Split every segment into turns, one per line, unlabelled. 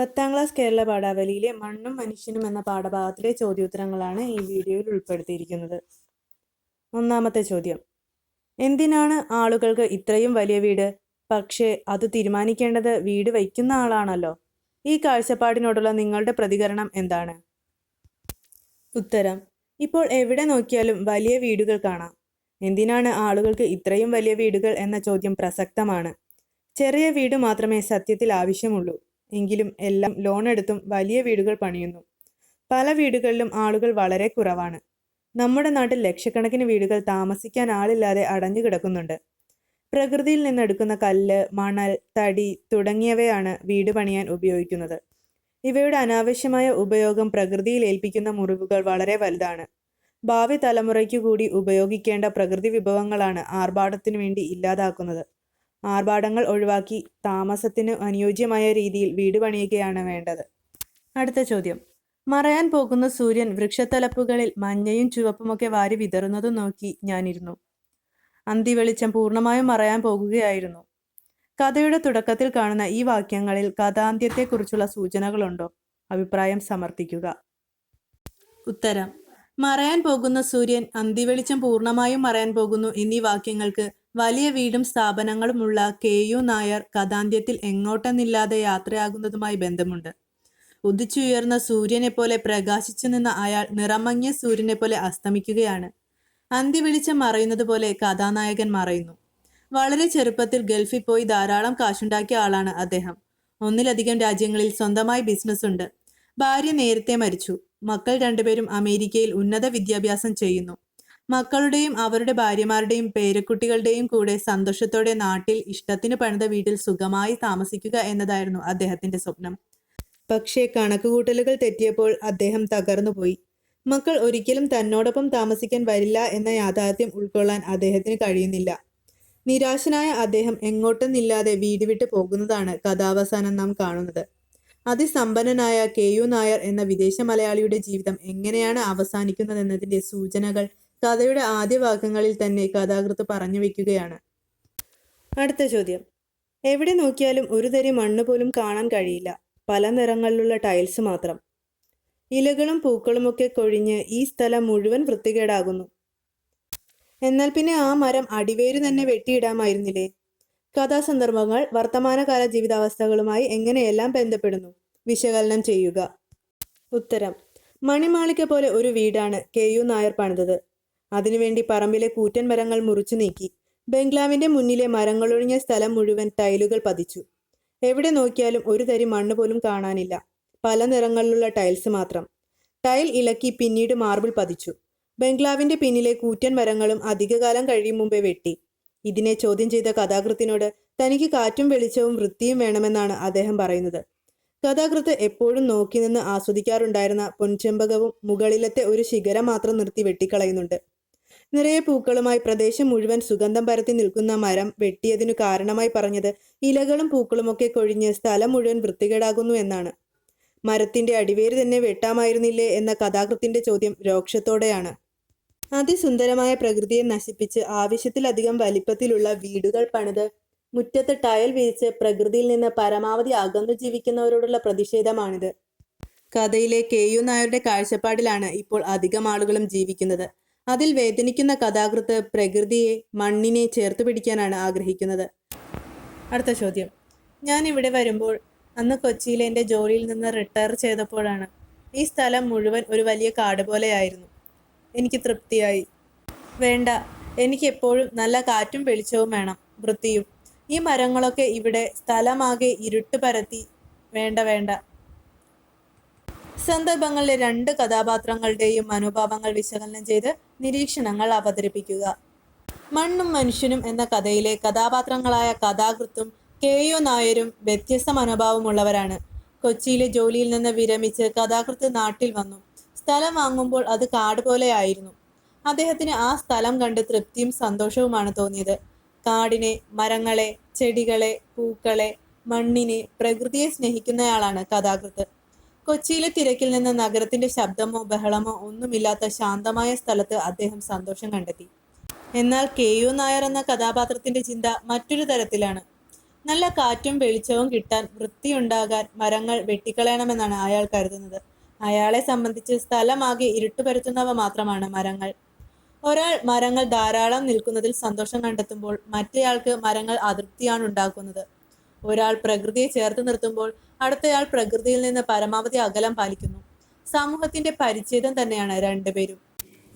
പത്താം ക്ലാസ് കേരള പാഠാവലിയിലെ മണ്ണും മനുഷ്യനും എന്ന പാഠഭാഗത്തിലെ ചോദ്യോത്തരങ്ങളാണ് ഈ വീഡിയോയിൽ ഉൾപ്പെടുത്തിയിരിക്കുന്നത്. ഒന്നാമത്തെ ചോദ്യം. എന്തിനാണ് ആളുകൾക്ക് ഇത്രയും വലിയ വീട്? പക്ഷേ അത് തീരുമാനിക്കേണ്ടത് വീട് വയ്ക്കുന്ന ആളാണല്ലോ. ഈ കാഴ്ചപ്പാടിനോടുള്ള നിങ്ങളുടെ പ്രതികരണം എന്താണ്? ഉത്തരം. ഇപ്പോൾ എവിടെ നോക്കിയാലും വലിയ വീടുകൾ കാണാം. എന്തിനാണ് ആളുകൾക്ക് ഇത്രയും വലിയ വീടുകൾ എന്ന ചോദ്യം പ്രസക്തമാണ്. ചെറിയ വീട് മാത്രമേ സത്യത്തിൽ ആവശ്യമുള്ളൂ. എങ്കിലും എല്ലാം ലോൺ എടുത്തും വലിയ വീടുകൾ പണിയുന്നു. പല വീടുകളിലും ആളുകൾ വളരെ കുറവാണ്. നമ്മുടെ നാട്ടിൽ ലക്ഷക്കണക്കിന് വീടുകൾ താമസിക്കാൻ ആളില്ലാതെ അടഞ്ഞു കിടക്കുന്നുണ്ട്. പ്രകൃതിയിൽ നിന്നെടുക്കുന്ന കല്ല് മണൽ തടി തുടങ്ങിയവയാണ് വീട് പണിയാൻ ഉപയോഗിക്കുന്നത്. ഇവയുടെ അനാവശ്യമായ ഉപയോഗം പ്രകൃതിയിൽ ഏൽപ്പിക്കുന്ന മുറിവുകൾ വളരെ വലുതാണ്. ഭാവി തലമുറയ്ക്കു കൂടി ഉപയോഗിക്കേണ്ട പ്രകൃതി വിഭവങ്ങളാണ് ആർഭാടത്തിനു വേണ്ടി ഇല്ലാതാക്കുന്നത്. ആർഭാടങ്ങൾ ഒഴിവാക്കി താമസത്തിന് അനുയോജ്യമായ രീതിയിൽ വീട് പണിയുകയാണ് വേണ്ടത്. അടുത്ത ചോദ്യം. മറയാൻ പോകുന്ന സൂര്യൻ വൃക്ഷത്തലപ്പുകളിൽ മഞ്ഞയും ചുവപ്പുമൊക്കെ വാരി വിതറുന്നതും നോക്കി ഞാനിരുന്നു. അന്തി വെളിച്ചം പൂർണമായും മറയാൻ പോകുകയായിരുന്നു. കഥയുടെ തുടക്കത്തിൽ കാണുന്ന ഈ വാക്യങ്ങളിൽ കഥാന്ത്യത്തെക്കുറിച്ചുള്ള സൂചനകളുണ്ടോ? അഭിപ്രായം സമർപ്പിക്കുക ഉത്തരം. മറയാൻ പോകുന്ന സൂര്യൻ അന്തിവെളിച്ചം പൂർണമായും മറയാൻ പോകുന്നു എന്നീ വാക്യങ്ങൾക്ക് വലിയ വീടും സ്ഥാപനങ്ങളുമുള്ള കെ യു നായർ കഥാന്ത്യത്തിൽ എങ്ങോട്ടെന്നില്ലാതെ യാത്രയാകുന്നതുമായി ബന്ധമുണ്ട്. ഉദിച്ചുയർന്ന സൂര്യനെ പോലെ പ്രകാശിച്ചു നിന്ന അയാൾ നിറമങ്ങിയ സൂര്യനെ പോലെ അസ്തമിക്കുകയാണ്. അന്തി വിളിച്ചം മറയുന്നത് പോലെ കഥാനായകൻ മറയുന്നു. വളരെ ചെറുപ്പത്തിൽ ഗൾഫിൽ പോയി ധാരാളം കാശുണ്ടാക്കിയ ആളാണ് അദ്ദേഹം. ഒന്നിലധികം രാജ്യങ്ങളിൽ സ്വന്തമായി ബിസിനസ് ഉണ്ട്. ഭാര്യ നേരത്തെ മരിച്ചു. മക്കൾ രണ്ടുപേരും അമേരിക്കയിൽ ഉന്നത വിദ്യാഭ്യാസം ചെയ്യുന്നു. മക്കളുടെയും അവരുടെ ഭാര്യമാരുടെയും പേരക്കുട്ടികളുടെയും കൂടെ സന്തോഷത്തോടെ നാട്ടിൽ ഇഷ്ടത്തിന് പണിത വീട്ടിൽ സുഖമായി താമസിക്കുക എന്നതായിരുന്നു അദ്ദേഹത്തിന്റെ സ്വപ്നം. പക്ഷേ കണക്കുകൂട്ടലുകൾ തെറ്റിയപ്പോൾ അദ്ദേഹം തകർന്നുപോയി മക്കൾ ഒരിക്കലും തന്നോടൊപ്പം താമസിക്കാൻ വരില്ല എന്ന യാഥാർത്ഥ്യം ഉൾക്കൊള്ളാൻ അദ്ദേഹത്തിന് കഴിയുന്നില്ല. നിരാശനായ അദ്ദേഹം എങ്ങോട്ടെന്നില്ലാതെ വീട് വിട്ട് പോകുന്നതാണ് കഥാവസാനം നാം കാണുന്നത്. അതിസമ്പന്നനായ കെ യു നായർ എന്ന വിദേശ മലയാളിയുടെ ജീവിതം എങ്ങനെയാണ് അവസാനിക്കുന്നതെന്നതിന്റെ സൂചനകൾ കഥയുടെ ആദ്യ ഭാഗങ്ങളിൽ തന്നെ കഥാകൃത്ത് പറഞ്ഞു വെക്കുകയാണ്. അടുത്ത ചോദ്യം. എവിടെ നോക്കിയാലും ഒരു തരി മണ്ണ് പോലും കാണാൻ കഴിയില്ല. പല നിറങ്ങളിലുള്ള ടൈൽസ് മാത്രം. ഇലകളും പൂക്കളുമൊക്കെ കൊഴിഞ്ഞ് ഈ സ്ഥലം മുഴുവൻ വൃത്തികേടാകുന്നു. എന്നാൽ പിന്നെ ആ മരം അടിവേര് തന്നെ വെട്ടിയിടാമായിരുന്നില്ലേ? കഥാസന്ദർഭങ്ങൾ വർത്തമാനകാല ജീവിതാവസ്ഥകളുമായി എങ്ങനെയെല്ലാം ബന്ധപ്പെടുന്നു? വിശകലനം ചെയ്യുക. ഉത്തരം. മണിമാളിക പോലെ ഒരു വീടാണ് കെ യു നായർ പണിതത്. അതിനുവേണ്ടി പറമ്പിലെ കൂറ്റൻ മരങ്ങൾ മുറിച്ചു നീക്കി. ബംഗ്ലാവിന്റെ മുന്നിലെ മരങ്ങളൊഴിഞ്ഞ സ്ഥലം മുഴുവൻ ടൈലുകൾ പതിച്ചു. എവിടെ നോക്കിയാലും ഒരു തരി മണ്ണ് പോലും കാണാനില്ല. പല നിറങ്ങളിലുള്ള ടൈൽസ് മാത്രം. ടൈൽ ഇളക്കി പിന്നീട് മാർബിൾ പതിച്ചു. ബംഗ്ലാവിന്റെ പിന്നിലെ കൂറ്റൻ മരങ്ങളും അധികകാലം കഴിയും മുമ്പേ വെട്ടി. ഇതിനെ ചോദ്യം ചെയ്ത കഥാകൃത്തിനോട് തനിക്ക് കാറ്റും വെളിച്ചവും വൃത്തിയും വേണമെന്നാണ് അദ്ദേഹം പറയുന്നത്. കഥാകൃത്ത് എപ്പോഴും നോക്കി നിന്ന് ആസ്വദിക്കാറുണ്ടായിരുന്ന പൊൻചെമ്പകവും മുകളിലത്തെ ഒരു ശിഖരം മാത്രം നിർത്തി വെട്ടിക്കളയുന്നുണ്ട്. നിറയെ പൂക്കളുമായി പ്രദേശം മുഴുവൻ സുഗന്ധം പരത്തി നിൽക്കുന്ന മരം വെട്ടിയതിനു കാരണമായി പറഞ്ഞത് ഇലകളും പൂക്കളുമൊക്കെ കൊഴിഞ്ഞ് സ്ഥലം മുഴുവൻ വൃത്തികേടാകുന്നു എന്നാണ്. മരത്തിന്റെ അടിവേര് തന്നെ വെട്ടാമായിരുന്നില്ലേ എന്ന കഥാകൃത്തിന്റെ ചോദ്യം രോക്ഷത്തോടെയാണ്. അതിസുന്ദരമായ പ്രകൃതിയെ നശിപ്പിച്ച് ആവശ്യത്തിലധികം വലിപ്പത്തിലുള്ള വീടുകൾ പണിത് മുറ്റത്ത് ടയൽ വിരിച്ച് പ്രകൃതിയിൽ നിന്ന് പരമാവധി അകന്നു ജീവിക്കുന്നവരോടുള്ള പ്രതിഷേധമാണിത്. കഥയിലെ കെ യു നായരുടെ കാഴ്ചപ്പാടിലാണ് ഇപ്പോൾ അധികം ആളുകളും ജീവിക്കുന്നത്. അതിൽ വേദനിക്കുന്ന കഥാകൃത്ത് പ്രകൃതിയെ മണ്ണിനെ ചേർത്ത് പിടിക്കാനാണ് ആഗ്രഹിക്കുന്നത്. അടുത്ത ചോദ്യം. ഞാൻ ഇവിടെ വരുമ്പോൾ അന്ന് കൊച്ചിയിലെ എന്റെ ജോലിയിൽ നിന്ന് റിട്ടയർ ചെയ്തപ്പോഴാണ് ഈ സ്ഥലം മുഴുവൻ ഒരു വലിയ കാട് പോലെയായിരുന്നു. എനിക്ക് തൃപ്തിയായി. വേണ്ട എനിക്ക് എപ്പോഴും നല്ല കാറ്റും വെളിച്ചവും വേണം വൃത്തിയും. ഈ മരങ്ങളൊക്കെ ഇവിടെ സ്ഥലമാകെ ഇരുട്ട് പരത്തി. വേണ്ട വേണ്ട. സന്ദർഭങ്ങളിലെ രണ്ട് കഥാപാത്രങ്ങളുടെയും മനോഭാവങ്ങൾ വിശകലനം ചെയ്ത് നിരീക്ഷണങ്ങൾ അവതരിപ്പിക്കുക. മണ്ണും മനുഷ്യനും എന്ന കഥയിലെ കഥാപാത്രങ്ങളായ കഥാകൃത്തും കെ. യു നായരും വ്യത്യസ്ത മനോഭാവമുള്ളവരാണ്. കൊച്ചിയിലെ ജോലിയിൽ നിന്ന് വിരമിച്ച് കഥാകൃത്ത് നാട്ടിൽ വന്നു. സ്ഥലം വാങ്ങുമ്പോൾ അത് കാട് പോലെയായിരുന്നു അദ്ദേഹത്തിന് ആ സ്ഥലം കണ്ട് തൃപ്തിയും സന്തോഷവുമാണ് തോന്നിയത്. കാടിനെ മരങ്ങളെ ചെടികളെ പൂക്കളെ മണ്ണിനെ പ്രകൃതിയെ സ്നേഹിക്കുന്നയാളാണ് കഥാകൃത്ത്. കൊച്ചിയിലെ തിരക്കിൽ നിന്ന് നഗരത്തിന്റെ ശബ്ദമോ ബഹളമോ ഒന്നുമില്ലാത്ത ശാന്തമായ സ്ഥലത്ത് അദ്ദേഹം സന്തോഷം കണ്ടെത്തി. എന്നാൽ കെ യു നായർ എന്ന കഥാപാത്രത്തിന്റെ ചിന്ത മറ്റൊരു തരത്തിലാണ്. നല്ല കാറ്റും വെളിച്ചവും കിട്ടാൻ വൃത്തിയുണ്ടാകാൻ മരങ്ങൾ വെട്ടിക്കളയണമെന്നാണ് അയാൾ കരുതുന്നത്. അയാളെ സംബന്ധിച്ച് സ്ഥലമാകെ ഇരുട്ട് പരത്തുന്നവ മാത്രമാണ് മരങ്ങൾ. ഒരാൾ മരങ്ങൾ ധാരാളം നിൽക്കുന്നതിൽ സന്തോഷം കണ്ടെത്തുമ്പോൾ മറ്റേയാൾക്ക് മരങ്ങൾ അതൃപ്തിയാണ് ഉണ്ടാക്കുന്നത്. ഒരാൾ പ്രകൃതിയെ ചേർത്ത് നിർത്തുമ്പോൾ അടുത്തയാൾ പ്രകൃതിയിൽ നിന്ന് പരമാവധി അകലം പാലിക്കുന്നു. സമൂഹത്തിന്റെ പരിചയം തന്നെയാണ് രണ്ടുപേരും.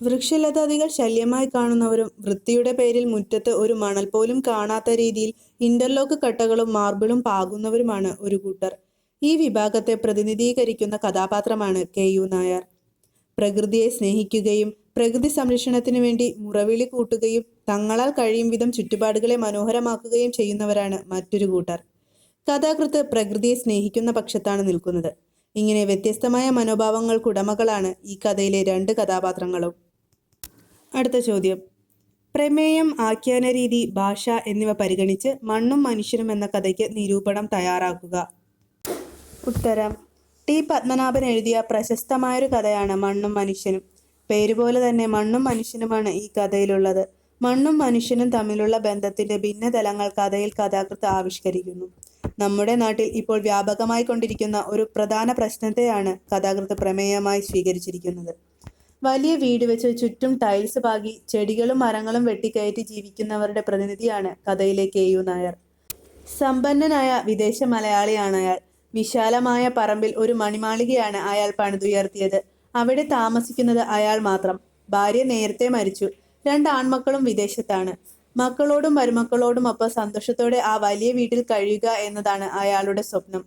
വൃക്ഷലതാദികൾ ശല്യമായി കാണുന്നവരും വൃത്തിയുടെ പേരിൽ മുറ്റത്ത് ഒരു മണൽ പോലും കാണാത്ത രീതിയിൽ ഇന്റർലോക്ക് കട്ടകളും മാർബിളും പാകുന്നവരുമാണ് ഒരു കൂട്ടർ ഈ വിഭാഗത്തെ പ്രതിനിധീകരിക്കുന്ന കഥാപാത്രമാണ് കെ യു നായർ. പ്രകൃതിയെ സ്നേഹിക്കുകയും പ്രകൃതി സംരക്ഷണത്തിനു വേണ്ടി മുറവിളി കൂട്ടുകയും തങ്ങളാൽ കഴിയും വിധം ചുറ്റുപാടുകളെ മനോഹരമാക്കുകയും ചെയ്യുന്നവരാണ് മറ്റൊരു കൂട്ടർ കഥാകൃത്ത് പ്രകൃതിയെ സ്നേഹിക്കുന്ന പക്ഷത്താണ് നിൽക്കുന്നത്. ഇങ്ങനെ വ്യത്യസ്തമായ മനോഭാവങ്ങൾക്കുടമകളാണ് ഈ കഥയിലെ രണ്ട് കഥാപാത്രങ്ങളും. അടുത്ത ചോദ്യം. പ്രമേയം ആഖ്യാന രീതി ഭാഷ എന്നിവ പരിഗണിച്ച് മണ്ണും മനുഷ്യനും എന്ന കഥയ്ക്ക് നിരൂപണം തയ്യാറാക്കുക. ഉത്തരം. ടി. പത്മനാഭൻ എഴുതിയ പ്രശസ്തമായൊരു കഥയാണ് മണ്ണും മനുഷ്യനും. പേരുപോലെ തന്നെ മണ്ണും മനുഷ്യനുമാണ് ഈ കഥയിലുള്ളത്. മണ്ണും മനുഷ്യനും തമ്മിലുള്ള ബന്ധത്തിന്റെ ഭിന്നതലങ്ങൾ കഥയിൽ കഥാകൃത്ത് ആവിഷ്കരിക്കുന്നു. നമ്മുടെ നാട്ടിൽ ഇപ്പോൾ വ്യാപകമായി കൊണ്ടിരിക്കുന്ന ഒരു പ്രധാന പ്രശ്നത്തെയാണ് കഥാകൃത്ത് പ്രമേയമായി സ്വീകരിച്ചിരിക്കുന്നത്. വലിയ വീട് വെച്ച് ചുറ്റും ടൈൽസ് പാകി ചെടികളും മരങ്ങളും വെട്ടിക്കയറ്റി ജീവിക്കുന്നവരുടെ പ്രതിനിധിയാണ് കഥയിലെ കെ യു നായർ. സമ്പന്നനായ വിദേശ മലയാളിയാണ് അയാൾ. വിശാലമായ പറമ്പിൽ ഒരു മണിമാളികയാണ് അയാൾ പണിതുയർത്തിയത്. അവിടെ താമസിക്കുന്നത് അയാൾ മാത്രം. ഭാര്യ നേരത്തെ മരിച്ചു. രണ്ട് ആൺമക്കളും വിദേശത്താണ്. മക്കളോടും മരുമക്കളോടും ഒപ്പം സന്തോഷത്തോടെ ആ വലിയ വീട്ടിൽ കഴിയുക എന്നതാണ് അയാളുടെ സ്വപ്നം.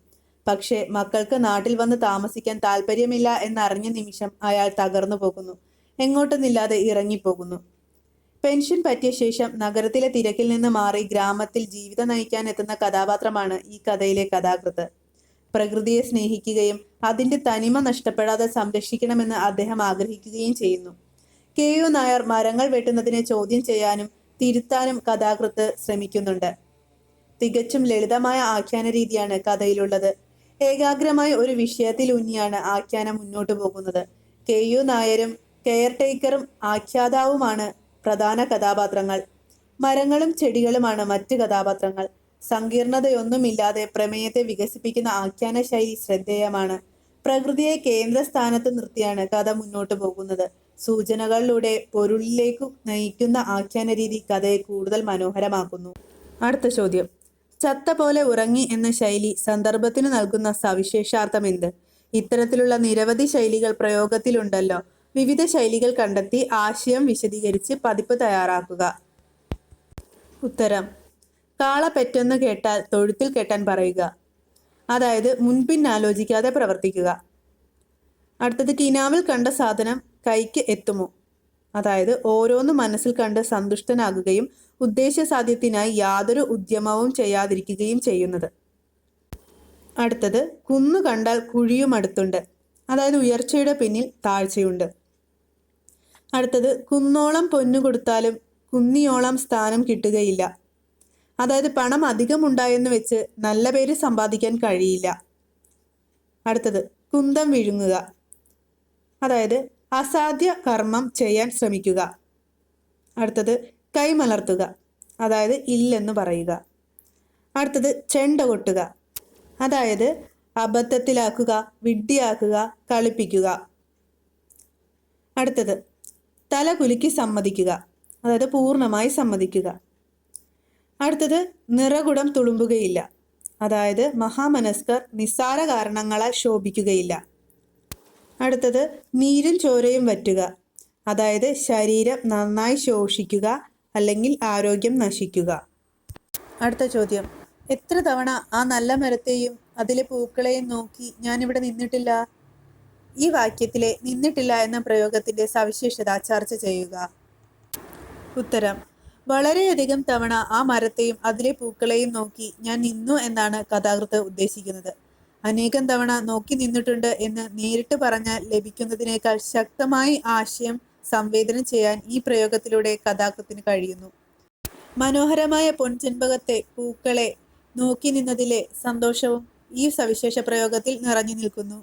പക്ഷേ മക്കൾക്ക് നാട്ടിൽ വന്ന് താമസിക്കാൻ താല്പര്യമില്ല എന്നറിഞ്ഞ നിമിഷം അയാൾ തകർന്നു പോകുന്നു. എങ്ങോട്ടെന്നില്ലാതെ ഇറങ്ങിപ്പോകുന്നു. പെൻഷൻ പറ്റിയ ശേഷം നഗരത്തിലെ തിരക്കിൽ നിന്ന് മാറി ഗ്രാമത്തിൽ ജീവിതം നയിക്കാൻ എത്തുന്ന കഥാപാത്രമാണ് ഈ കഥയിലെ കഥാകൃത്ത്. പ്രകൃതിയെ സ്നേഹിക്കുകയും അതിന്റെ തനിമ നഷ്ടപ്പെടാതെ സംരക്ഷിക്കണമെന്ന് അദ്ദേഹം ആഗ്രഹിക്കുകയും ചെയ്യുന്നു. കെ യു നായർ മരങ്ങൾ വെട്ടുന്നതിനെ ചോദ്യം ചെയ്യാനും തിരുത്താനും കഥാകൃത്ത് ശ്രമിക്കുന്നുണ്ട്. തികച്ചും ലളിതമായ ആഖ്യാന രീതിയാണ് കഥയിലുള്ളത്. ഏകാഗ്രമായ ഒരു വിഷയത്തിൽ ഊന്നിയാണ് ആഖ്യാനം മുന്നോട്ടു പോകുന്നത്. കെ യു നായരും കെയർ ടേക്കറും ആഖ്യാതാവുമാണ് പ്രധാന കഥാപാത്രങ്ങൾ. മരങ്ങളും ചെടികളുമാണ് മറ്റ് കഥാപാത്രങ്ങൾ. സങ്കീർണതയൊന്നുമില്ലാതെ പ്രമേയത്തെ വികസിപ്പിക്കുന്ന ആഖ്യാന ശൈലി ശ്രദ്ധേയമാണ്. പ്രകൃതിയെ കേന്ദ്രസ്ഥാനത്ത് നിർത്തിയാണ് കഥ മുന്നോട്ട് പോകുന്നത്. സൂചനകളിലൂടെ പൊരുളിലേക്ക് നയിക്കുന്ന ആഖ്യാന രീതി കഥയെ കൂടുതൽ മനോഹരമാക്കുന്നു. അടുത്ത ചോദ്യം. ചത്ത പോലെ ഉറങ്ങി എന്ന ശൈലി സന്ദർഭത്തിന് നൽകുന്ന സവിശേഷാർത്ഥം എന്ത്? ഇത്തരത്തിലുള്ള നിരവധി ശൈലികൾ പ്രയോഗത്തിലുണ്ടല്ലോ. വിവിധ ശൈലികൾ കണ്ടെത്തി ആശയം വിശദീകരിച്ച് പതിപ്പ് തയ്യാറാക്കുക. ഉത്തരം. കാള പെറ്റെന്ന് കേട്ടാൽ തൊഴുത്തിൽ കെട്ടാൻ പറയുക. അതായത് മുൻപിന്നാലോചിക്കാതെ പ്രവർത്തിക്കുക. അടുത്തത് കിനാവിൽ കണ്ട സാധനം കൈക്ക് എത്തുമോ? അതായത് ഓരോന്ന് മനസ്സിൽ കണ്ട് സന്തുഷ്ടനാകുകയും ഉദ്ദേശസാധ്യത്തിനായി യാതൊരു ഉദ്യമവും ചെയ്യാതിരിക്കുകയും ചെയ്യുന്നത്. അടുത്തത് കുന്നു കണ്ടാൽ കുഴിയും അടുത്തുണ്ട്. അതായത് ഉയർച്ചയുടെ പിന്നിൽ താഴ്ചയുണ്ട്. അടുത്തത് കുന്നോളം പൊന്നു കൊടുത്താലും കുന്നിയോളം സ്ഥാനം കിട്ടുകയില്ല. അതായത് പണം അധികം ഉണ്ടായെന്ന് വെച്ച് നല്ല പേര് സമ്പാദിക്കാൻ കഴിയില്ല. അടുത്തത് കുന്തം വിഴുങ്ങുക. അതായത് അസാധ്യ കർമ്മം ചെയ്യാൻ ശ്രമിക്കുക. അടുത്തത് കൈമലർത്തുക. അതായത് ഇല്ലെന്ന് പറയുക. അടുത്തത് ചെണ്ട കൊട്ടുക. അതായത് അബദ്ധത്തിലാക്കുക വിഡ്ഢിയാക്കുക കളിപ്പിക്കുക. അടുത്തത് തല കുലുക്കി സമ്മതിക്കുക. അതായത് പൂർണമായി സമ്മതിക്കുക. അടുത്തത് നിറകുടം തുളുമ്പുകയില്ല. അതായത് മഹാമനസ്കർ നിസ്സാര കാരണങ്ങളാൽ ശോഭിക്കുകയില്ല. അടുത്തത് നീരും ചോരയും വറ്റുക. അതായത് ശരീരം നന്നായി ശോഷിക്കുക അല്ലെങ്കിൽ ആരോഗ്യം നശിക്കുക. അടുത്ത ചോദ്യം. എത്ര തവണ ആ നല്ല മരത്തെയും അതിലെ പൂക്കളെയും നോക്കി ഞാനിവിടെ നിന്നിട്ടില്ല? ഈ വാക്യത്തിലെ നിന്നിട്ടില്ല എന്ന പ്രയോഗത്തിന്റെ സവിശേഷത ചർച്ച ചെയ്യുക. ഉത്തരം. വളരെയധികം തവണ ആ മരത്തെയും അതിലെ പൂക്കളെയും നോക്കി ഞാൻ നിന്നു എന്നാണ് കഥാകൃത്ത് ഉദ്ദേശിക്കുന്നത്. അനേകം തവണ നോക്കി നിന്നിട്ടുണ്ട് എന്ന് നേരിട്ട് പറഞ്ഞാൽ ലഭിക്കുന്നതിനേക്കാൾ ശക്തമായി ആശയം സംവേദനം ചെയ്യാൻ ഈ പ്രയോഗത്തിലൂടെ കഥാകൃത്തിന് കഴിയുന്നു. മനോഹരമായ പൊൻചെൻപകത്തെ പൂക്കളെ നോക്കി നിന്നതിലെ സന്തോഷവും ഈ സവിശേഷ പ്രയോഗത്തിൽ നിറഞ്ഞു നിൽക്കുന്നു.